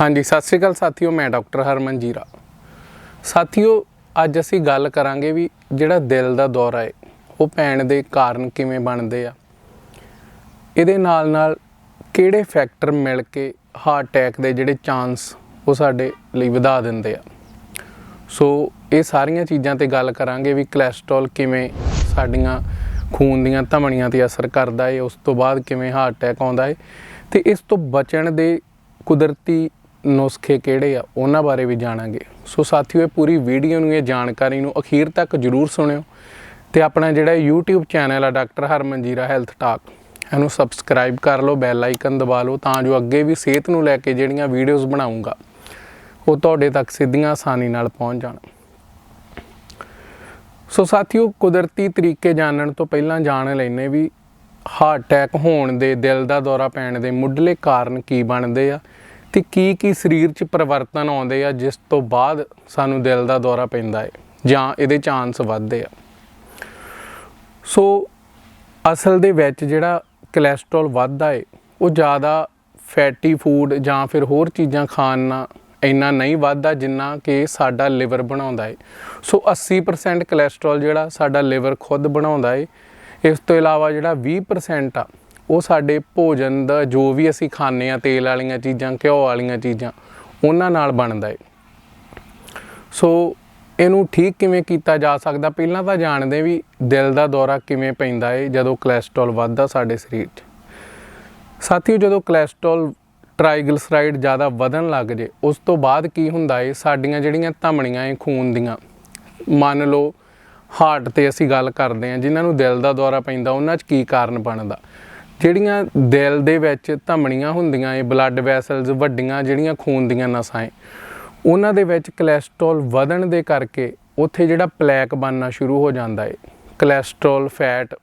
ਹਾਂਜੀ, ਸਤਿ ਸ੍ਰੀ ਅਕਾਲ ਸਾਥੀਓ, ਮੈਂ ਡਾਕਟਰ ਹਰਮਨ ਜੀਰਾ। ਸਾਥੀਓ, ਅੱਜ ਅਸੀਂ ਗੱਲ ਕਰਾਂਗੇ ਵੀ ਜਿਹੜਾ ਦਿਲ ਦਾ ਦੌਰਾ ਹੈ ਉਹ ਪੈਣ ਦੇ ਕਾਰਨ ਕਿਵੇਂ ਬਣਦੇ ਆ। ਇਹਦੇ ਨਾਲ ਨਾਲ ਕਿਹੜੇ ਫੈਕਟਰ ਮਿਲ ਕੇ ਹਾਰਟ ਅਟੈਕ ਦੇ ਜਿਹੜੇ ਚਾਂਸ ਉਹ ਸਾਡੇ ਲਈ ਵਧਾ ਦਿੰਦੇ ਆ। ਸੋ, ਇਹ ਸਾਰੀਆਂ ਚੀਜ਼ਾਂ ਤੇ ਗੱਲ ਕਰਾਂਗੇ ਵੀ ਕੋਲੇਸਟ੍ਰੋਲ ਕਿਵੇਂ ਸਾਡੀਆਂ ਖੂਨ ਦੀਆਂ ਧਮਣੀਆਂ ਤੇ ਅਸਰ ਕਰਦਾ ਹੈ ਉਸ ਤੋਂ ਬਾਅਦ ਕਿਵੇਂ ਹਾਰਟ ਅਟੈਕ ਆਉਂਦਾ ਹੈ ਤੇ ਇਸ ਤੋਂ ਬਚਣ ਦੇ ਕੁਦਰਤੀ ਨੁਸਖੇ ਕਿਹੜੇ ਆ, ਉਹਨਾਂ ਬਾਰੇ ਵੀ ਜਾਣਾਂਗੇ। ਸੋ ਸਾਥੀਓ, ਇਹ ਪੂਰੀ ਵੀਡੀਓ ਨੂੰ, ਇਹ ਜਾਣਕਾਰੀ ਨੂੰ ਅਖੀਰ ਤੱਕ ਜਰੂਰ ਸੁਣਿਓ ਤੇ ਆਪਣਾ ਜਿਹੜਾ YouTube ਚੈਨਲ ਆ, ਡਾਕਟਰ ਹਰਮਨਜੀਰਾ ਹੈਲਥ ਟਾਕ, ਇਹਨੂੰ ਸਬਸਕ੍ਰਾਈਬ ਕਰ ਲਓ, ਬੈਲ ਆਈਕਨ ਦਬਾ ਲਓ, ਤਾਂ ਜੋ ਅੱਗੇ ਵੀ ਸਿਹਤ ਨੂੰ ਲੈ ਕੇ ਜਿਹੜੀਆਂ ਵੀਡੀਓਜ਼ ਬਣਾਉਂਗਾ, ਉਹ ਤੁਹਾਡੇ ਤੱਕ ਸਿੱਧੀਆਂ ਆਸਾਨੀ ਨਾਲ ਪਹੁੰਚ ਜਾਣ। ਸੋ ਸਾਥੀਓ, ਕੁਦਰਤੀ ਤਰੀਕੇ ਜਾਣਨ ਤੋਂ ਪਹਿਲਾਂ ਜਾਣ ਲੈਨੇ ਵੀ ਹਾਰਟ ਅਟੈਕ ਹੋਣ ਦੇ, ਦਿਲ ਦਾ ਦੌਰਾ ਪੈਣ ਦੇ ਮੁੱਢਲੇ ਕਾਰਨ ਕੀ ਬਣਦੇ ਆ ਤੇ ਕੀ ਕੀ ਸਰੀਰ 'ਚ ਪਰਿਵਰਤਨ ਆਉਂਦੇ ਆ, ਜਿਸ ਤੋਂ ਬਾਅਦ ਸਾਨੂੰ ਦਿਲ ਦਾ ਦੌਰਾ ਪੈਂਦਾ ਹੈ ਜਾਂ ਇਹਦੇ ਚਾਂਸ ਵੱਧਦੇ ਆ? ਸੋ ਅਸਲ ਦੇ ਵਿੱਚ ਜਿਹੜਾ ਕੋਲੇਸਟ੍ਰੋਲ ਵੱਧਦਾ ਏ, ਉਹ ਜ਼ਿਆਦਾ ਫੈਟੀ ਫੂਡ ਜਾਂ ਫਿਰ ਹੋਰ ਚੀਜ਼ਾਂ ਖਾਣ ਨਾਲ ਇੰਨਾ ਨਹੀਂ ਵੱਧਦਾ ਜਿੰਨਾ ਕਿ ਸਾਡਾ ਲਿਵਰ ਬਣਾਉਂਦਾ ਏ। ਸੋ 80% ਕੋਲੇਸਟ੍ਰੋਲ ਜਿਹੜਾ ਸਾਡਾ ਲਿਵਰ ਖੁਦ ਬਣਾਉਂਦਾ ਏ, ਇਸ ਤੋਂ ਇਲਾਵਾ ਜਿਹੜਾ 20% ਆ ਉਹ ਸਾਡੇ ਭੋਜਨ ਦਾ ਜੋ ਵੀ ਅਸੀਂ ਖਾਂਦੇ ਆ ਤੇਲ ਵਾਲੀਆਂ ਚੀਜ਼ਾਂ, ਘਿਓ ਵਾਲੀਆਂ ਚੀਜ਼ਾਂ, ਉਹਨਾਂ ਨਾਲ ਬਣਦਾ ਹੈ ਸੋ ਇਹਨੂੰ ਠੀਕ ਕਿਵੇਂ ਕੀਤਾ ਜਾ ਸਕਦਾ? ਪਹਿਲਾਂ ਤਾਂ ਜਾਣਦੇ ਵੀ ਦਿਲ ਦਾ ਦੌਰਾ ਕਿਵੇਂ ਪੈਂਦਾ ਹੈ ਜਦੋਂ ਕੋਲੇਸਟ੍ਰੋਲ ਵੱਧਦਾ ਸਾਡੇ ਸਰੀਰ 'ਚ। ਸਾਥੀਓ, ਜਦੋਂ ਕੋਲੇਸਟ੍ਰੋਲ ਟ੍ਰਾਈਗਲਿਸਰਾਈਡ ਜ਼ਿਆਦਾ ਵਧਣ ਲੱਗ ਜੇ, ਉਸ ਤੋਂ ਬਾਅਦ ਕੀ ਹੁੰਦਾ ਏ? ਸਾਡੀਆਂ ਜਿਹੜੀਆਂ ਧਮਣੀਆਂ ਏ, ਖੂਨ ਦੀਆਂ, ਮੰਨ ਲਓ ਹਾਰਟ ਤੇ ਅਸੀਂ ਗੱਲ ਕਰਦੇ ਹਾਂ, ਜਿਨ੍ਹਾਂ ਨੂੰ ਦਿਲ ਦਾ ਦੌਰਾ ਪੈਂਦਾ, ਉਹਨਾਂ 'ਚ ਕੀ ਕਾਰਨ ਬਣਦਾ? ਜਿਹੜੀਆਂ ਦਿਲ ਦੇ ਵਿੱਚ ਧਮਣੀਆਂ ਹੁੰਦੀਆਂ ਏ ਬਲੱਡ ਵੈਸਲਸ ਵੱਡੀਆਂ ਜਿਹੜੀਆਂ ਖੂਨ ਦੀਆਂ ਨਸਾਂ ਏ, ਉਹਨਾਂ ਦੇ ਵਿੱਚ ਕੋਲੇਸਟ੍ਰੋਲ ਵਧਣ ਦੇ ਕਰਕੇ ਉੱਥੇ ਜਿਹੜਾ ਪਲੈਕ ਬਣਨਾ ਸ਼ੁਰੂ ਹੋ ਜਾਂਦਾ ਏ ਕੋਲੇਸਟ੍ਰੋਲ ਫੈਟ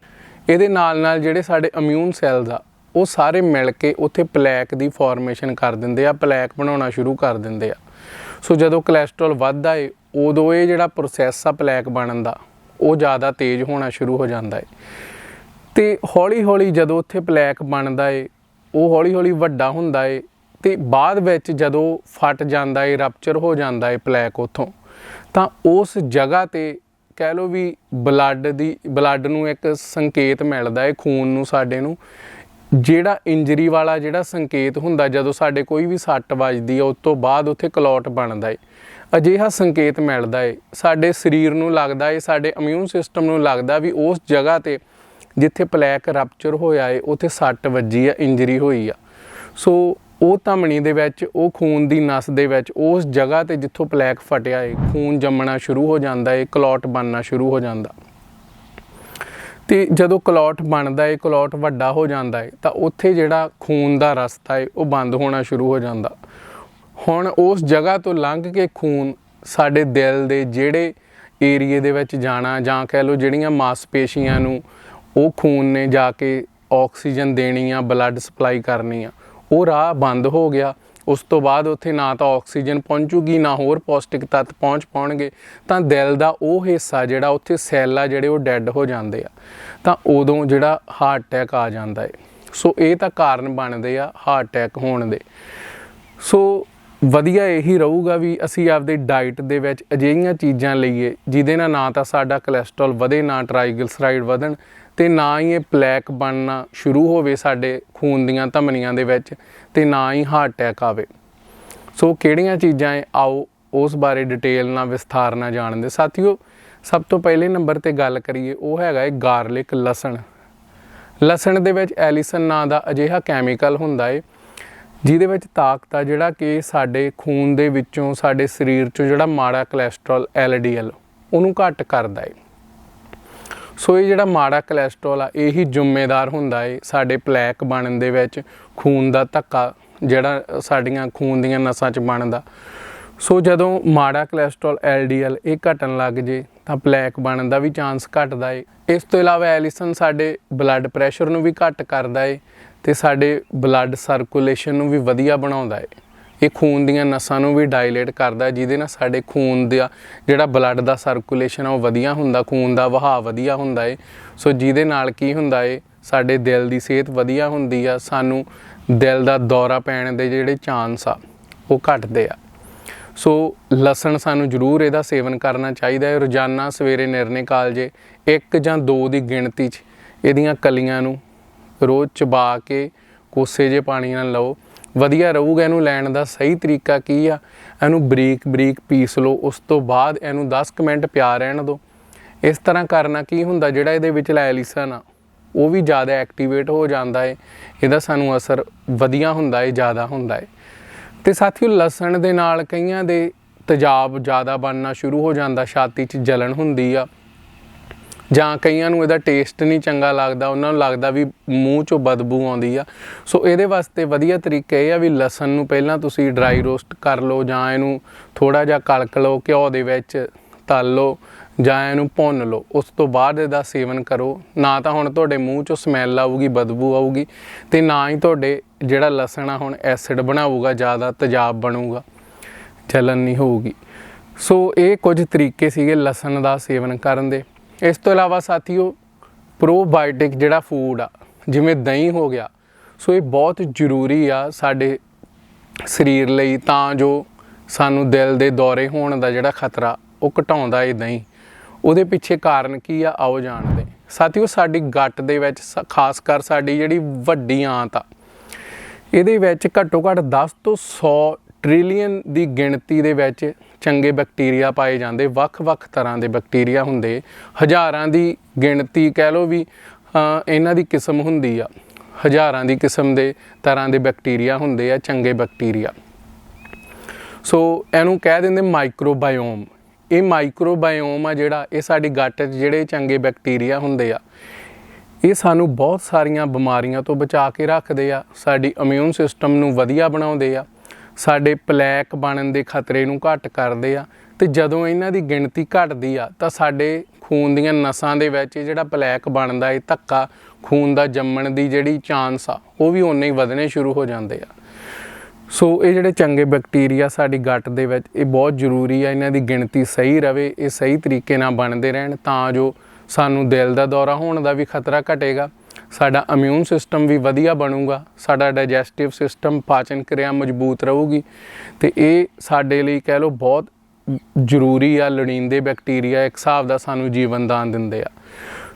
ਇਹਦੇ ਨਾਲ ਨਾਲ ਜਿਹੜੇ ਸਾਡੇ ਇਮਿਊਨ ਸੈਲਸ ਆ, ਉਹ ਸਾਰੇ ਮਿਲ ਕੇ ਉੱਥੇ ਪਲੈਕ ਦੀ ਫਾਰਮੇਸ਼ਨ ਕਰ ਦਿੰਦੇ ਆ ਪਲੈਕ ਬਣਾਉਣਾ ਸ਼ੁਰੂ ਕਰ ਦਿੰਦੇ ਆ। ਸੋ ਜਦੋਂ ਕੋਲੇਸਟ੍ਰੋਲ ਵੱਧਦਾ ਏ, ਉਦੋਂ ਇਹ ਜਿਹੜਾ ਪ੍ਰੋਸੈਸ ਆ ਪਲੈਕ ਬਣਨ ਦਾ, ਉਹ ਜ਼ਿਆਦਾ ਤੇਜ਼ ਹੋਣਾ ਸ਼ੁਰੂ ਹੋ ਜਾਂਦਾ ਏ। ਤੇ ਹੌਲੀ ਹੌਲੀ ਜਦੋਂ ਉੱਥੇ ਪਲੈਕ ਬਣਦਾ ਏ, ਉਹ ਹੌਲੀ ਹੌਲੀ ਵੱਡਾ ਹੁੰਦਾ ਏ, ਤੇ ਬਾਅਦ ਵਿੱਚ ਜਦੋਂ ਫਟ ਜਾਂਦਾ ਏ ਰਪਚਰ ਹੋ ਜਾਂਦਾ ਏ ਪਲੈਕ ਉਥੋਂ, ਤਾਂ ਉਸ ਜਗ੍ਹਾ ਤੇ ਕਹਿ ਲਓ ਵੀ ਬਲੱਡ ਦੀ, ਬਲੱਡ ਨੂੰ ਇੱਕ ਸੰਕੇਤ ਮਿਲਦਾ ਏ, ਖੂਨ ਨੂੰ ਸਾਡੇ ਨੂੰ, ਜਿਹੜਾ ਇੰਜਰੀ ਵਾਲਾ ਜਿਹੜਾ ਸੰਕੇਤ ਹੁੰਦਾ ਜਦੋਂ ਸਾਡੇ ਕੋਈ ਵੀ ਸੱਟ ਵੱਜਦੀ ਹੈ ਉਸ ਤੋਂ ਬਾਅਦ ਉੱਥੇ ਕਲੌਟ ਬਣਦਾ ਏ। ਅਜਿਹਾ ਸੰਕੇਤ ਮਿਲਦਾ ਏ, ਸਾਡੇ ਸਰੀਰ ਨੂੰ ਲੱਗਦਾ ਏ, ਸਾਡੇ ਇਮਿਊਨ ਸਿਸਟਮ ਨੂੰ ਲੱਗਦਾ ਵੀ ਉਸ ਜਗ੍ਹਾ ਤੇ ਜਿੱਥੇ ਪਲੈਕ ਰਪਚਰ ਹੋਇਆ ਏ, ਉੱਥੇ ਸੱਟ ਵੱਜੀ ਆ ਇੰਜਰੀ ਹੋਈ ਆ। ਸੋ ਉਹ ਧਮਣੀ ਦੇ ਵਿੱਚ, ਉਹ ਖੂਨ ਦੀ ਨਸ ਦੇ ਵਿੱਚ, ਉਸ ਜਗ੍ਹਾ ਤੇ ਜਿੱਥੋਂ ਪਲੈਕ ਫਟਿਆ ਏ, ਖੂਨ ਜੰਮਣਾ ਸ਼ੁਰੂ ਹੋ ਜਾਂਦਾ ਏ ਕਲੌਟ ਬਣਨਾ ਸ਼ੁਰੂ ਹੋ ਜਾਂਦਾ। ਤੇ ਜਦੋਂ ਕਲੌਟ ਬਣਦਾ ਏ ਕਲੌਟ ਵੱਡਾ ਹੋ ਜਾਂਦਾ ਏ, ਤਾਂ ਉੱਥੇ ਜਿਹੜਾ ਖੂਨ ਦਾ ਰਸਤਾ ਏ, ਉਹ ਬੰਦ ਹੋਣਾ ਸ਼ੁਰੂ ਹੋ ਜਾਂਦਾ। ਹੁਣ ਉਸ ਜਗ੍ਹਾ ਤੋਂ ਲੰਘ ਕੇ ਖੂਨ ਸਾਡੇ ਦਿਲ ਦੇ ਜਿਹੜੇ ਏਰੀਏ ਦੇ ਵਿੱਚ ਜਾਣਾ ਜਾਂ ਕਹਿ ਲਓ ਜਿਹੜੀਆਂ ਮਾਸਪੇਸ਼ੀਆਂ ਨੂੰ ਉਹ ਖੂਨ ਨੇ ਜਾ ਕੇ ਆਕਸੀਜਨ ਦੇਣੀ ਆ ਬਲੱਡ ਸਪਲਾਈ ਕਰਨੀ ਆ ਉਹ ਰਾਹ ਬੰਦ ਹੋ ਗਿਆ। ਉਸ ਤੋਂ ਬਾਅਦ ਉੱਥੇ ਨਾ ਤਾਂ ਆਕਸੀਜਨ ਪਹੁੰਚੂਗੀ, ਨਾ ਹੋਰ ਪੌਸ਼ਟਿਕ ਤੱਤ ਪਹੁੰਚ ਪਾਉਣਗੇ। ਤਾਂ ਦਿਲ ਦਾ ਉਹ ਹਿੱਸਾ ਜਿਹੜਾ ਉੱਥੇ ਸੈੱਲ ਆ, ਜਿਹੜੇ ਉਹ ਡੈੱਡ ਹੋ ਜਾਂਦੇ ਆ। ਤਾਂ ਉਦੋਂ ਜਿਹੜਾ ਹਾਰਟ ਅਟੈਕ ਆ ਜਾਂਦਾ ਹੈ ਸੋ ਇਹ ਤਾਂ ਕਾਰਨ ਬਣਦੇ ਆ ਹਾਰਟ ਅਟੈਕ ਹੋਣ ਦੇ। ਸੋ ਵਧੀਆ ਇਹੀ ਰਹੂਗਾ ਵੀ ਅਸੀਂ ਆਪਦੇ ਡਾਈਟ ਦੇ ਵਿੱਚ ਅਜਿਹੀਆਂ ਚੀਜ਼ਾਂ ਲਈਏ, ਜਿਹਦੇ ਨਾਲ ਨਾ ਤਾਂ ਸਾਡਾ ਕੋਲੇਸਟ੍ਰੋਲ ਵਧੇ, ਨਾ ਟ੍ਰਾਈਗਲਿਸਰਾਈਡ ਵਧਣ ਤੇ ਨਾ ਹੀ ਇਹ ਪਲੈਕ ਬਣਨਾ ਸ਼ੁਰੂ ਹੋਵੇ ਸਾਡੇ ਖੂਨ ਦੀਆਂ ਧਮਨੀਆਂ ਦੇ ਵਿੱਚ ਤੇ ਨਾ ਹੀ ਹਾਰਟ ਅਟੈਕ ਆਵੇ। ਸੋ ਕਿਹੜੀਆਂ ਚੀਜ਼ਾਂ ਹੈ ਆਓ, ਉਸ ਬਾਰੇ ਡਿਟੇਲ ਨਾਲ ਵਿਸਥਾਰ ਨਾਲ ਜਾਣਦੇ ਸਾਥੀਓ, ਸਭ ਤੋਂ ਪਹਿਲੇ ਨੰਬਰ ਤੇ ਗੱਲ ਕਰੀਏ, ਉਹ ਹੈਗਾ ਹੈ ਗਾਰਲਿਕ ਲਸਣ। ਲਸਣ ਦੇ ਵਿੱਚ ਐਲੀਸਨ ਨਾਂ ਦਾ ਅਜਿਹਾ ਕੈਮੀਕਲ ਹੁੰਦਾ ਹੈ ਜਿਹਦੇ ਵਿੱਚ ਤਾਕਤ ਆ ਜਿਹੜਾ ਕਿ ਸਾਡੇ ਖੂਨ ਦੇ ਵਿੱਚੋਂ, ਸਾਡੇ ਸਰੀਰ ਚੋਂ ਜਿਹੜਾ ਮਾੜਾ ਕੋਲੇਸਟ੍ਰੋਲ LDL ਉਹਨੂੰ ਘੱਟ ਕਰਦਾ ਹੈ ਸੋ ਇਹ ਜਿਹੜਾ ਮਾੜਾ ਕੋਲੇਸਟ੍ਰੋਲ ਆ, ਇਹੀ ਜ਼ਿੰਮੇਦਾਰ ਹੁੰਦਾ ਏ ਸਾਡੇ ਪਲੈਕ ਬਣਨ ਦੇ ਵਿੱਚ, ਖੂਨ ਦਾ ਧੱਕਾ ਜਿਹੜਾ ਸਾਡੀਆਂ ਖੂਨ ਦੀਆਂ ਨਸਾਂ 'ਚ ਬਣਦਾ। ਸੋ ਜਦੋਂ ਮਾੜਾ ਕੋਲੇਸਟ੍ਰੋਲ LDL ਇਹ ਘਟਣ ਲੱਗ ਜੇ, ਤਾਂ ਪਲੈਕ ਬਣਨ ਦਾ ਵੀ ਚਾਂਸ ਘਟਦਾ ਏ। ਇਸ ਤੋਂ ਇਲਾਵਾ ਐਲਿਸਨ ਸਾਡੇ ਬਲੱਡ ਪ੍ਰੈਸ਼ਰ ਨੂੰ ਵੀ ਘੱਟ ਕਰਦਾ ਏ ਤੇ ਸਾਡੇ ਬਲੱਡ ਸਰਕੂਲੇਸ਼ਨ ਨੂੰ ਵੀ ਵਧੀਆ ਬਣਾਉਂਦਾ ਏ। ਇਹ ਖੂਨ ਦੀਆਂ ਨਸਾਂ ਨੂੰ ਵੀ ਡਾਇਲੇਟ ਕਰਦਾ, ਜਿਹਦੇ ਨਾਲ ਸਾਡੇ ਖੂਨ ਦਾ ਜਿਹੜਾ ਬਲੱਡ ਦਾ ਸਰਕੂਲੇਸ਼ਨ ਆ, ਉਹ ਵਧੀਆ ਹੁੰਦਾ, ਖੂਨ ਦਾ ਵਹਾਅ ਵਧੀਆ ਹੁੰਦਾ ਏ। ਸੋ ਜਿਹਦੇ ਨਾਲ ਕੀ ਹੁੰਦਾ ਏ, ਸਾਡੇ ਦਿਲ ਦੀ ਸਿਹਤ ਵਧੀਆ ਹੁੰਦੀ ਆ, ਸਾਨੂੰ ਦਿਲ ਦਾ ਦੌਰਾ ਪੈਣ ਦੇ ਜਿਹੜੇ ਚਾਂਸ ਆ, ਉਹ ਘਟਦੇ ਆ। ਸੋ ਲਸਣ ਸਾਨੂੰ ਜ਼ਰੂਰ ਇਹਦਾ ਸੇਵਨ ਕਰਨਾ ਚਾਹੀਦਾ ਹੈ ਰੋਜ਼ਾਨਾ ਸਵੇਰੇ ਨਿਰਣੇ ਕਾਲਜੇ, ਇੱਕ ਜਾਂ ਦੋ ਦੀ ਗਿਣਤੀ 'ਚ ਇਹਦੀਆਂ ਕਲੀਆਂ ਨੂੰ ਰੋਜ਼ ਚਬਾ ਕੇ ਕੋਸੇ ਜੇ ਪਾਣੀ ਨਾਲ ਲਓ। ਵਧੀਆ ਰਹੂਗਾ, ਇਹਨੂੰ ਲੈਣ ਦਾ ਸਹੀ ਤਰੀਕਾ ਕੀ ਆ? ਇਹਨੂੰ ਬਰੀਕ ਬਰੀਕ ਪੀਸ ਲਓ, ਉਸ ਤੋਂ ਬਾਅਦ ਇਹਨੂੰ 10 ਕੁ ਮਿੰਟ ਪਿਆ ਰਹਿਣ ਦਿਓ। ਇਸ ਤਰ੍ਹਾਂ ਕਰਨਾ ਕੀ ਹੁੰਦਾ, ਜਿਹੜਾ ਇਹਦੇ ਵਿੱਚ ਲੈਲਿਸਨ ਆ ਉਹ ਵੀ ਜ਼ਿਆਦਾ ਐਕਟੀਵੇਟ ਹੋ ਜਾਂਦਾ ਹੈ ਇਹਦਾ ਸਾਨੂੰ ਅਸਰ ਵਧੀਆ ਹੁੰਦਾ ਹੈ ਜ਼ਿਆਦਾ ਹੁੰਦਾ ਹੈ ਤੇ ਸਾਥੀਓ, ਲਸਣ ਦੇ ਨਾਲ ਕਈਆਂ ਦੇ ਤੇਜ਼ਾਬ ਜ਼ਿਆਦਾ ਬਣਨਾ ਸ਼ੁਰੂ ਹੋ ਜਾਂਦਾ, ਛਾਤੀ 'ਚ ਜਲਨ ਹੁੰਦੀ ਆ। ਜਾਂ ਕਈਆਂ ਨੂੰ ਇਹਦਾ ਟੇਸਟ ਨਹੀਂ ਚੰਗਾ ਲੱਗਦਾ, ਉਹਨਾਂ ਨੂੰ ਲੱਗਦਾ ਵੀ ਮੂੰਹ 'ਚੋਂ ਬਦਬੂ ਆਉਂਦੀ ਆ। ਸੋ ਇਹਦੇ ਵਾਸਤੇ ਵਧੀਆ ਤਰੀਕਾ ਇਹ ਆ ਵੀ ਲਸਣ ਨੂੰ ਪਹਿਲਾਂ ਤੁਸੀਂ ਡਰਾਈ ਰੋਸਟ ਕਰ ਲਓ ਜਾਂ ਇਹਨੂੰ ਥੋੜਾ ਜਿਹਾ ਕਲਕ ਲਓ, ਘਿਓ ਦੇ ਵਿੱਚ ਤਲ ਲਓ ਜਾਂ ਇਹਨੂੰ ਭੁੰਨ ਲਓ। ਉਸ ਤੋਂ ਬਾਅਦ ਇਹਦਾ ਸੇਵਨ ਕਰੋ। ਨਾ ਤਾਂ ਹੁਣ ਤੁਹਾਡੇ ਮੂੰਹ 'ਚੋਂ ਸਮੈਲ ਆਊਗੀ, ਬਦਬੂ ਆਊਗੀ ਤੇ ਨਾ ਹੀ ਤੁਹਾਡੇ ਜਿਹੜਾ ਲਸਣ ਆ ਹੁਣ ਐਸਿਡ ਬਣਾਊਗਾ, ਜ਼ਿਆਦਾ ਤੇਜ਼ਾਬ ਬਣੂਗਾ ਜਲਨ ਨਹੀਂ ਹੋਊਗੀ। ਸੋ ਇਹ ਕੁਝ ਤਰੀਕੇ ਸੀਗੇ ਲਸਣ ਦਾ ਸੇਵਨ ਕਰਨ ਦੇ। ਇਸ ਤੋਂ ਇਲਾਵਾ ਸਾਥੀਓ ਪ੍ਰੋਬਾਇਓਟਿਕ ਜਿਹੜਾ ਫੂਡ ਆ, ਜਿਵੇਂ ਦਹੀਂ ਹੋ ਗਿਆ, ਸੋ ਇਹ ਬਹੁਤ ਜ਼ਰੂਰੀ ਆ ਸਾਡੇ ਸਰੀਰ ਲਈ, ਤਾਂ ਜੋ ਸਾਨੂੰ ਦਿਲ ਦੇ ਦੌਰੇ ਹੋਣ ਦਾ ਜਿਹੜਾ ਖਤਰਾ, ਉਹ ਘਟਾਉਂਦਾ ਇਹ ਦਹੀਂ। ਉਹਦੇ ਪਿੱਛੇ ਕਾਰਨ ਕੀ ਆ, ਆਓ ਜਾਣਦੇ। ਸਾਥੀਓ, ਸਾਡੀ ਗੱਟ ਦੇ ਵਿੱਚ ਸ- ਖਾਸ ਕਰ ਸਾਡੀ ਜਿਹੜੀ ਵੱਡੀ ਆਂਤ ਆ, ਇਹਦੇ ਵਿੱਚ ਘੱਟੋ ਘੱਟ 10 ਤੋਂ 100 ਟ੍ਰਿਲੀਅਨ ਦੀ ਗਿਣਤੀ ਦੇ ਵਿੱਚ ਚੰਗੇ ਬੈਕਟੀਰੀਆ ਪਾਏ ਜਾਂਦੇ, ਵੱਖ-ਵੱਖ ਤਰ੍ਹਾਂ ਦੇ ਬੈਕਟੀਰੀਆ ਹੁੰਦੇ। ਹਜ਼ਾਰਾਂ ਦੀ ਗਿਣਤੀ ਕਹਿ ਲਓ ਵੀ ਇਹਨਾਂ ਦੀ ਕਿਸਮ ਹੁੰਦੀ ਆ। ਹਜ਼ਾਰਾਂ ਦੀ ਕਿਸਮ ਦੇ ਤਰ੍ਹਾਂ ਦੇ ਬੈਕਟੀਰੀਆ ਹੁੰਦੇ ਆ, ਚੰਗੇ ਬੈਕਟੀਰੀਆ। ਸੋ ਇਹਨੂੰ ਕਹਿ ਦਿੰਦੇ ਮਾਈਕਰੋਬਾਇਓਮ। ਇਹ ਮਾਈਕਰੋਬਾਇਓਮ ਆ ਜਿਹੜਾ, ਇਹ ਸਾਡੀ ਗੱਟ 'ਚ ਜਿਹੜੇ ਚੰਗੇ ਬੈਕਟੀਰੀਆ ਹੁੰਦੇ ਆ, ਇਹ ਸਾਨੂੰ ਬਹੁਤ ਸਾਰੀਆਂ ਬਿਮਾਰੀਆਂ ਤੋਂ ਬਚਾ ਕੇ ਰੱਖਦੇ ਆ। ਸਾਡੀ ਇਮਿਊਨ ਸਿਸਟਮ ਨੂੰ ਵਧੀਆ ਬਣਾਉਂਦੇ ਆ। ਸਾਡੇ ਪਲੈਕ ਬਣਨ ਦੇ ਖਤਰੇ ਨੂੰ ਘੱਟ ਕਰਦੇ ਆ ਤੇ ਜਦੋਂ ਇਹਨਾਂ ਦੀ ਗਿਣਤੀ ਘਟਦੀ ਆ ਤਾਂ ਸਾਡੇ ਖੂਨ ਦੀਆਂ ਨਸਾਂ ਦੇ ਵਿੱਚ ਇਹ ਜਿਹੜਾ ਪਲੈਕ ਬਣਦਾ ਹੈ ਧੱਕਾ ਖੂਨ ਦਾ ਜੰਮਣ ਦੀ ਜਿਹੜੀ ਚਾਂਸ ਆ, ਉਹ ਵੀ ਉਨੇ ਹੀ ਵਧਣੇ ਸ਼ੁਰੂ ਹੋ ਜਾਂਦੇ ਆ। ਸੋ ਇਹ ਜਿਹੜੇ ਚੰਗੇ ਬੈਕਟੀਰੀਆ ਸਾਡੀ ਗੱਟ ਦੇ ਵਿੱਚ, ਇਹ ਬਹੁਤ ਜ਼ਰੂਰੀ ਆ, ਇਹਨਾਂ ਦੀ ਗਿਣਤੀ ਸਹੀ ਰਵੇ, ਇਹ ਸਹੀ ਤਰੀਕੇ ਨਾਲ ਬਣਦੇ ਰਹਿਣ ਤਾਂ ਜੋ ਸਾਨੂੰ ਦਿਲ ਦਾ ਦੌਰਾ ਹੋਣ ਦਾ ਵੀ ਖਤਰਾ ਘਟੇਗਾ। ਸਾਡਾ ਇਮਿਊਨ ਸਿਸਟਮ ਵੀ ਵਧੀਆ ਬਣੂਗਾ, ਸਾਡਾ ਡਾਈਜੈਸਟਿਵ ਸਿਸਟਮ ਪਾਚਨ ਕਿਰਿਆ ਮਜ਼ਬੂਤ ਰਹੂਗੀ ਤੇ ਇਹ ਸਾਡੇ ਲਈ ਕਹਿ ਲਓ ਬਹੁਤ ਜ਼ਰੂਰੀ ਆ, ਲੋੜੀਂਦੇ ਬੈਕਟੀਰੀਆ ਇੱਕ ਹਿਸਾਬ ਦਾ ਸਾਨੂੰ ਜੀਵਨ ਦਾਨ ਦਿੰਦੇ ਆ।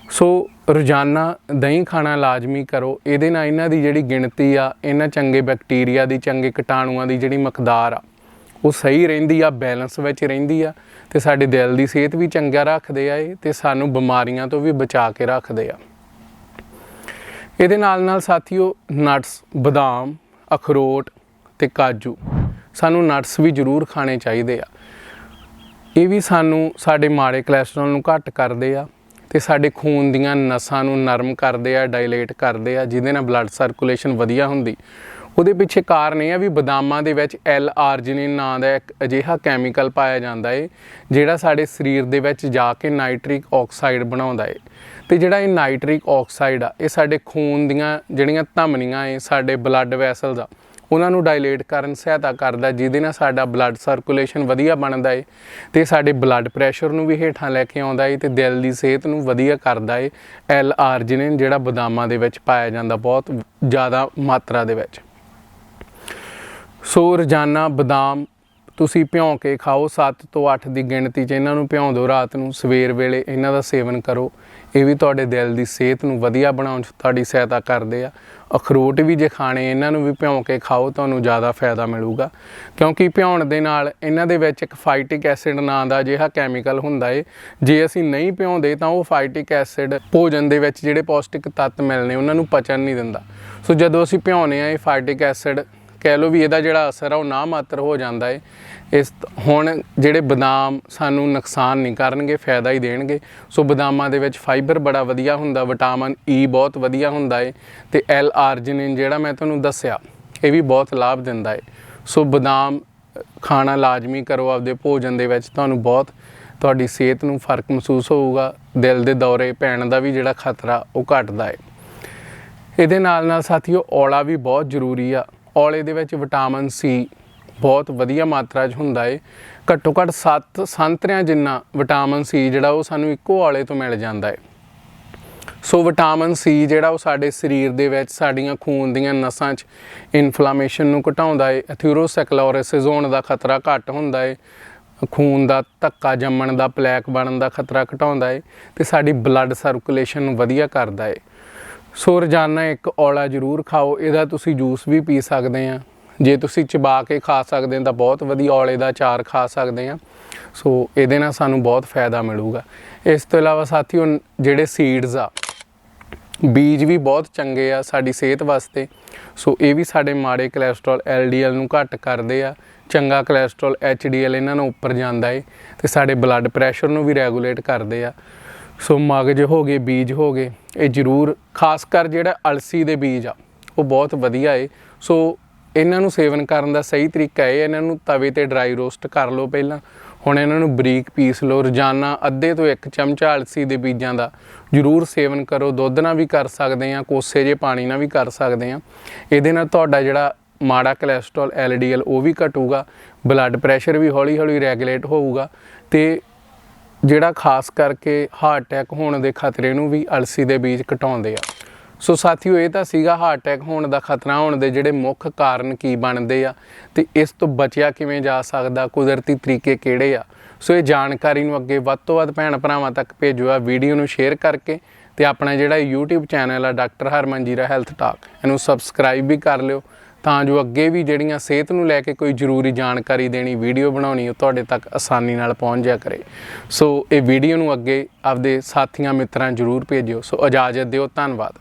ਸੋ ਰੋਜ਼ਾਨਾ ਦਹੀਂ ਖਾਣਾ ਲਾਜ਼ਮੀ ਕਰੋ, ਇਹਦੇ ਨਾਲ ਇਹਨਾਂ ਦੀ ਜਿਹੜੀ ਗਿਣਤੀ ਆ, ਇਹਨਾਂ ਚੰਗੇ ਬੈਕਟੀਰੀਆ ਦੀ, ਚੰਗੇ ਕੀਟਾਣੂਆਂ ਦੀ ਜਿਹੜੀ ਮਕਦਾਰ ਆ, ਉਹ ਸਹੀ ਰਹਿੰਦੀ ਆ ਬੈਲੈਂਸ ਵਿੱਚ ਰਹਿੰਦੀ ਆ ਤੇ ਸਾਡੇ ਦਿਲ ਦੀ ਸਿਹਤ ਵੀ ਚੰਗਾ ਰੱਖਦੇ ਆ ਇਹ ਤੇ ਸਾਨੂੰ ਬਿਮਾਰੀਆਂ ਤੋਂ ਵੀ ਬਚਾ ਕੇ ਰੱਖਦੇ ਆ। ਇਹਦੇ ਨਾਲ ਨਾਲ ਸਾਥੀਓ, ਨਟਸ, ਬਦਾਮ, ਅਖਰੋਟ ਤੇ ਕਾਜੂ ਸਾਨੂੰ ਨਟਸ ਵੀ ਜ਼ਰੂਰ ਖਾਣੇ ਚਾਹੀਦੇ ਆ। ਇਹ ਵੀ ਸਾਨੂੰ ਸਾਡੇ ਮਾੜੇ ਕੋਲੇਸਟ੍ਰੋਲ ਨੂੰ ਘੱਟ ਕਰਦੇ ਆ ਤੇ ਸਾਡੇ ਖੂਨ ਦੀਆਂ ਨਸਾਂ ਨੂੰ ਨਰਮ ਕਰਦੇ ਆ ਡਾਇਲੇਟ ਕਰਦੇ ਆ, ਜਿਹਦੇ ਨਾਲ ਬਲੱਡ ਸਰਕੂਲੇਸ਼ਨ ਵਧੀਆ ਹੁੰਦੀ। ਉਹਦੇ ਪਿੱਛੇ ਕਾਰਨ ਇਹ ਆ ਵੀ ਬਦਾਮਾਂ ਦੇ ਵਿੱਚ ਐਲ ਆਰਜਿਨਿਨ ਨਾਂ ਦਾ ਇੱਕ ਅਜਿਹਾ ਕੈਮੀਕਲ ਪਾਇਆ ਜਾਂਦਾ ਏ, ਜਿਹੜਾ ਸਾਡੇ ਸਰੀਰ ਦੇ ਵਿੱਚ ਜਾ ਕੇ ਨਾਈਟ੍ਰਿਕ ਆਕਸਾਈਡ ਬਣਾਉਂਦਾ ਏ। ਤੇ ਜਿਹੜਾ ਇਹ ਨਾਈਟ੍ਰਿਕ ਆਕਸਾਈਡ ਆ, ਇਹ ਸਾਡੇ ਖੂਨ ਦੀਆਂ ਜਿਹੜੀਆਂ ਧਮਨੀਆਂ ਏ ਸਾਡੇ ਬਲੱਡ ਵੈਸਲ ਆ, ਉਹਨਾਂ ਨੂੰ ਡਾਇਲੇਟ ਕਰਨ ਸਹਾਇਤਾ ਕਰਦਾ, ਜਿਹਦੇ ਨਾਲ ਸਾਡਾ ਬਲੱਡ ਸਰਕੂਲੇਸ਼ਨ ਵਧੀਆ ਬਣਦਾ ਏ, ਤੇ ਸਾਡੇ ਬਲੱਡ ਪ੍ਰੈਸ਼ਰ ਨੂੰ ਵੀ ਹੇਠਾਂ ਲੈ ਕੇ ਆਉਂਦਾ ਏ, ਤੇ ਦਿਲ ਦੀ ਸਿਹਤ ਨੂੰ ਵਧੀਆ ਕਰਦਾ ਏ ਐਲ ਆਰਜਿਨਿਨ ਜਿਹੜਾ ਬਦਾਮਾਂ ਦੇ ਵਿੱਚ ਪਾਇਆ ਜਾਂਦਾ ਬਹੁਤ ਜ਼ਿਆਦਾ ਮਾਤਰਾ ਦੇ ਵਿੱਚ। ਸੋ ਰੋਜ਼ਾਨਾ ਬਦਾਮ ਤੁਸੀਂ ਭਿਉਂ ਕੇ ਖਾਓ 7 ਤੋਂ 8 ਦੀ ਗਿਣਤੀ 'ਚ ਇਹਨਾਂ ਨੂੰ ਭਿਉਂ ਦਿਓ ਰਾਤ ਨੂੰ, ਸਵੇਰ ਵੇਲੇ ਇਹਨਾਂ ਦਾ ਸੇਵਨ ਕਰੋ। ਇਹ ਵੀ ਤੁਹਾਡੇ ਦਿਲ ਦੀ ਸਿਹਤ ਨੂੰ ਵਧੀਆ ਬਣਾਉਣ 'ਚ ਤੁਹਾਡੀ ਸਹਾਇਤਾ ਕਰਦੇ ਆ। ਅਖਰੋਟ ਵੀ ਜੇ ਖਾਣੇ, ਇਹਨਾਂ ਨੂੰ ਵੀ ਭਿਉਂ ਕੇ ਖਾਓ, ਤੁਹਾਨੂੰ ਜ਼ਿਆਦਾ ਫਾਇਦਾ ਮਿਲੂਗਾ। ਕਿਉਂਕਿ ਭਿਉਣ ਦੇ ਨਾਲ ਇਹਨਾਂ ਦੇ ਵਿੱਚ ਇੱਕ ਫਾਈਟਿਕ ਐਸਿਡ ਨਾਂ ਦਾ ਅਜਿਹਾ ਕੈਮੀਕਲ ਹੁੰਦਾ ਏ। ਜੇ ਅਸੀਂ ਨਹੀਂ ਭਿਉਂਦੇ ਤਾਂ ਉਹ ਫਾਈਟਿਕ ਐਸਿਡ ਭੋਜਨ ਦੇ ਵਿੱਚ ਜਿਹੜੇ ਪੌਸ਼ਟਿਕ ਤੱਤ ਮਿਲਨੇ ਉਹਨਾਂ ਨੂੰ ਪਚਣ ਨਹੀਂ ਦਿੰਦਾ। ਸੋ ਜਦੋਂ ਅਸੀਂ ਭਿਉਂਨੇ ਆ ਇਹ ਫਾਈਟਿਕ ਐਸਿਡ ਕਹਿ ਲਓ ਵੀ ਇਹਦਾ ਜਿਹੜਾ ਅਸਰ ਆ, ਉਹ ਨਾ ਮਾਤਰ ਹੋ ਜਾਂਦਾ ਹੈ ਇਸ ਹੁਣ ਜਿਹੜੇ ਬਦਾਮ ਸਾਨੂੰ ਨੁਕਸਾਨ ਨਹੀਂ ਕਰਨਗੇ, ਫਾਇਦਾ ਹੀ ਦੇਣਗੇ। ਸੋ ਬਦਾਮਾਂ ਦੇ ਵਿੱਚ ਫਾਈਬਰ ਬੜਾ ਵਧੀਆ ਹੁੰਦਾ ਵਿਟਾਮਿਨ ਈ e ਬਹੁਤ ਵਧੀਆ ਹੁੰਦਾ ਹੈ ਤੇ ਐਲ ਆਰਜਿਨਿਨ ਜਿਹੜਾ ਮੈਂ ਤੁਹਾਨੂੰ ਦੱਸਿਆ, ਇਹ ਵੀ ਬਹੁਤ ਲਾਭ ਦਿੰਦਾ ਹੈ ਸੋ ਬਦਾਮ ਖਾਣਾ ਲਾਜ਼ਮੀ ਕਰੋ ਆਪਦੇ ਭੋਜਨ ਦੇ ਵਿੱਚ, ਤੁਹਾਨੂੰ ਬਹੁਤ ਤੁਹਾਡੀ ਸਿਹਤ ਨੂੰ ਫ਼ਰਕ ਮਹਿਸੂਸ ਹੋਊਗਾ। ਦਿਲ ਦੇ ਦੌਰੇ ਪੈਣ ਦਾ ਵੀ ਜਿਹੜਾ ਖਤਰਾ, ਉਹ ਘਟਦਾ ਹੈ ਇਹਦੇ ਨਾਲ ਨਾਲ ਸਾਥੀਓ, ਔਲਾ ਵੀ ਬਹੁਤ ਜ਼ਰੂਰੀ ਆ। ਔਲੇ ਦੇ ਵਿੱਚ ਵਿਟਾਮਿਨ ਸੀ, ਬਹੁਤ ਵਧੀਆ ਮਾਤਰਾ 'ਚ ਹੁੰਦਾ ਏ। ਘੱਟੋ ਘੱਟ 7 ਸੰਤਰਿਆਂ ਜਿੰਨਾ ਵਿਟਾਮਿਨ ਸੀ ਜਿਹੜਾ ਉਹ ਸਾਨੂੰ ਇੱਕੋ ਔਲੇ ਤੋਂ ਮਿਲ ਜਾਂਦਾ ਏ। ਸੋ ਵਿਟਾਮਿਨ ਸੀ ਜਿਹੜਾ ਉਹ ਸਾਡੇ ਸਰੀਰ ਦੇ ਵਿੱਚ ਸਾਡੀਆਂ ਖੂਨ ਦੀਆਂ ਨਸਾਂ 'ਚ ਇਨਫਲੇਮੇਸ਼ਨ ਨੂੰ ਘਟਾਉਂਦਾ ਏ। ਐਥੀਰੋਸੈਕਲੋਰਿਸਿਸ ਹੋਣ ਦਾ ਖਤਰਾ ਘੱਟ ਹੁੰਦਾ ਏ। ਖੂਨ ਦਾ ਧੱਕਾ ਜੰਮਣ ਦਾ ਪਲੈਕ ਬਣਨ ਦਾ ਖਤਰਾ ਘਟਾਉਂਦਾ ਏ। ਤੇ ਸਾਡੀ ਬਲੱਡ ਸਰਕੂਲੇਸ਼ਨ ਨੂੰ ਵਧੀਆ ਕਰਦਾ ਏ। ਸੋ ਰੋਜ਼ਾਨਾ ਇੱਕ ਔਲਾ ਜ਼ਰੂਰ ਖਾਓ, ਇਹਦਾ ਤੁਸੀਂ ਜੂਸ ਵੀ ਪੀ ਸਕਦੇ ਆ। ਜੇ ਤੁਸੀਂ ਚਬਾ ਕੇ ਖਾ ਸਕਦੇ ਹੋ ਤਾਂ ਬਹੁਤ ਵਧੀਆ ਔਲੇ ਦਾ ਅਚਾਰ ਖਾ ਸਕਦੇ ਆ। ਸੋ ਇਹਦੇ ਨਾਲ ਸਾਨੂੰ ਬਹੁਤ ਫਾਇਦਾ ਮਿਲੂਗਾ। ਇਸ ਤੋਂ ਇਲਾਵਾ ਸਾਥੀਓ, ਜਿਹੜੇ ਸੀਡਸ ਆ, ਬੀਜ ਵੀ ਬਹੁਤ ਚੰਗੇ ਆ ਸਾਡੀ ਸਿਹਤ ਵਾਸਤੇ। ਸੋ ਇਹ ਵੀ ਸਾਡੇ ਮਾੜੇ ਕੋਲੇਸਟ੍ਰੋਲ LDL ਨੂੰ ਘੱਟ ਕਰਦੇ ਆ। ਚੰਗਾ ਕੋਲੇਸਟ੍ਰੋਲ HDL ਇਹਨਾਂ ਨੂੰ ਉੱਪਰ ਜਾਂਦਾ ਏ ਤੇ ਸਾਡੇ ਬਲੱਡ ਪ੍ਰੈਸ਼ਰ ਨੂੰ ਵੀ ਰੈਗੂਲੇਟ ਕਰਦੇ ਆ। ਸੋ ਮਗਜ ਹੋ ਗਏ, ਬੀਜ ਹੋ ਗਏ। ਇਹ ਜ਼ਰੂਰ, ਖਾਸ ਕਰ ਜਿਹੜਾ ਅਲਸੀ ਦੇ ਬੀਜ ਆ, ਉਹ ਬਹੁਤ ਵਧੀਆ ਏ। ਸੋ ਇਹਨਾਂ ਨੂੰ ਸੇਵਨ ਕਰਨ ਦਾ ਸਹੀ ਤਰੀਕਾ ਇਹ, ਇਹਨਾਂ ਨੂੰ ਤਵੇ ਤੇ ਡਰਾਈ ਰੋਸਟ ਕਰ ਲਓ ਪਹਿਲਾਂ। ਹੁਣ ਇਹਨਾਂ ਨੂੰ ਬਰੀਕ ਪੀਸ ਲਓ, ਰੋਜ਼ਾਨਾ ਅੱਧੇ ਤੋਂ ਇੱਕ ਚਮਚਾ ਅਲਸੀ ਦੇ ਬੀਜਾਂ ਦਾ ਜ਼ਰੂਰ ਸੇਵਨ ਕਰੋ। ਦੁੱਧ ਨਾਲ ਵੀ ਕਰ ਸਕਦੇ ਆ, ਕੋਸੇ ਜੇ ਪਾਣੀ ਨਾਲ ਵੀ ਕਰ ਸਕਦੇ ਆ। ਇਹਦੇ ਨਾਲ ਤੁਹਾਡਾ ਜਿਹੜਾ ਮਾੜਾ ਕੋਲੇਸਟ੍ਰੋਲ LDL ਉਹ ਵੀ ਘਟੂਗਾ। ਬਲੱਡ ਪ੍ਰੈਸ਼ਰ ਵੀ ਹੌਲੀ ਹੌਲੀ ਰੈਗੂਲੇਟ ਹੋਊਗਾ ਤੇ ਜਿਹੜਾ ਖਾਸ ਕਰਕੇ ਹਾਰਟ ਅਟੈਕ ਹੋਣ ਦੇ ਖਤਰੇ ਨੂੰ ਵੀ ਅਲਸੀ ਦੇ ਬੀਜ ਘਟਾਉਂਦੇ ਆ। ਸੋ ਸਾਥੀਓ, ਇਹ ਤਾਂ ਸੀਗਾ ਹਾਰਟ ਅਟੈਕ ਹੋਣ ਦਾ ਖਤਰਾ, ਹੋਣ ਦੇ ਜਿਹੜੇ ਮੁੱਖ ਕਾਰਨ ਕੀ ਬਣਦੇ ਆ ਤੇ ਇਸ ਤੋਂ ਬਚਿਆ ਕਿਵੇਂ ਜਾ ਸਕਦਾ, ਕੁਦਰਤੀ ਤਰੀਕੇ ਕਿਹੜੇ ਆ? ਸੋ ਇਹ ਜਾਣਕਾਰੀ ਨੂੰ ਅੱਗੇ ਵੱਧ ਤੋਂ ਵੱਧ ਭੈਣ ਭਰਾਵਾਂ ਤੱਕ ਭੇਜੋ ਆ ਵੀਡੀਓ ਨੂੰ ਸ਼ੇਅਰ ਕਰਕੇ ਤੇ ਆਪਣਾ ਜਿਹੜਾ YouTube ਚੈਨਲ ਆ, doctor Harman Jeera health talk ਇਹਨੂੰ ਸਬਸਕ੍ਰਾਈਬ ਵੀ ਕਰ ਲਿਓ ਤਾਂ ਜੋ ਅੱਗੇ ਵੀ ਜਿਹੜੀਆਂ ਸਿਹਤ ਨੂੰ ਲੈ ਕੇ ਕੋਈ ਜ਼ਰੂਰੀ ਜਾਣਕਾਰੀ ਦੇਣੀ, ਵੀਡੀਓ ਬਣਾਉਣੀ, ਉਹ ਤੁਹਾਡੇ ਤੱਕ ਆਸਾਨੀ ਨਾਲ ਪਹੁੰਚ ਜਾ ਕਰੇ। ਸੋ ਇਹ ਵੀਡੀਓ ਨੂੰ ਅੱਗੇ ਆਪਦੇ ਸਾਥੀਆਂ, ਮਿੱਤਰਾਂ ਜ਼ਰੂਰ ਭੇਜਿਓ। ਸੋ ਇਜਾਜ਼ਤ ਦਿਓ, ਧੰਨਵਾਦ।